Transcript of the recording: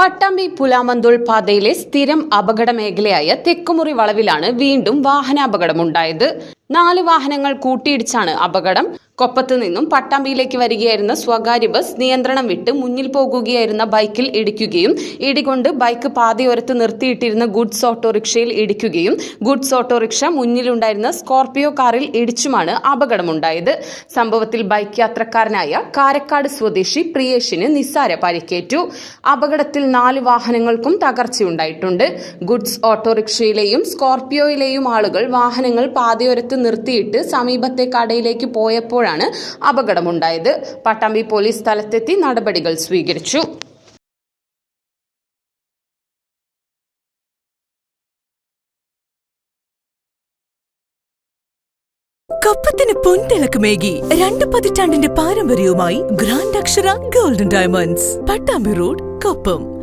പട്ടാമ്പി പുലാമന്തോൾ പാതയിലെ സ്ഥിരം അപകട മേഖലയായ തെക്കുമുറി വളവിലാണ് വീണ്ടും വാഹനാപകടമുണ്ടായത്. നാല് വാഹനങ്ങൾ കൂട്ടിയിടിച്ചാണ് അപകടം. കൊപ്പത്ത് നിന്നും പട്ടാമ്പിയിലേക്ക് വരികയായിരുന്ന സ്വകാര്യ ബസ് നിയന്ത്രണം വിട്ട് മുന്നിൽ പോകുകയായിരുന്ന ബൈക്കിൽ ഇടിക്കുകയും ഇടികൊണ്ട് ബൈക്ക് പാതയോരത്ത് നിർത്തിയിട്ടിരുന്ന ഗുഡ്സ് ഓട്ടോറിക്ഷയിൽ ഇടിക്കുകയും ഗുഡ്സ് ഓട്ടോറിക്ഷ മുന്നിലുണ്ടായിരുന്ന സ്കോർപിയോ കാറിൽ ഇടിച്ചുമാണ് അപകടമുണ്ടായത്. സംഭവത്തിൽ ബൈക്ക് യാത്രക്കാരനായ കാരക്കാട് സ്വദേശി പ്രിയേഷിന് നിസ്സാര പരിക്കേറ്റു. അപകടത്തിൽ നാല് വാഹനങ്ങൾക്കും തകർച്ചയുണ്ടായിട്ടുണ്ട്. ഗുഡ്സ് ഓട്ടോറിക്ഷയിലെയും സ്കോർപിയോയിലെയും ആളുകൾ വാഹനങ്ങൾ പാതയോരത്ത് നിർത്തിയിട്ട് സമീപത്തെ കടയിലേക്ക് പോയപ്പോഴാണ് അപകടമുണ്ടായത്. പട്ടാമ്പി പോലീസ് സ്ഥലത്തെത്തി നടപടികൾ സ്വീകരിച്ചു. കപ്പത്തിന് പൊൻതിളക്കമേകി രണ്ട് പതിറ്റാണ്ടിന്റെ പാരമ്പര്യവുമായി grand Akshara golden diamonds Pattambi road Koppam.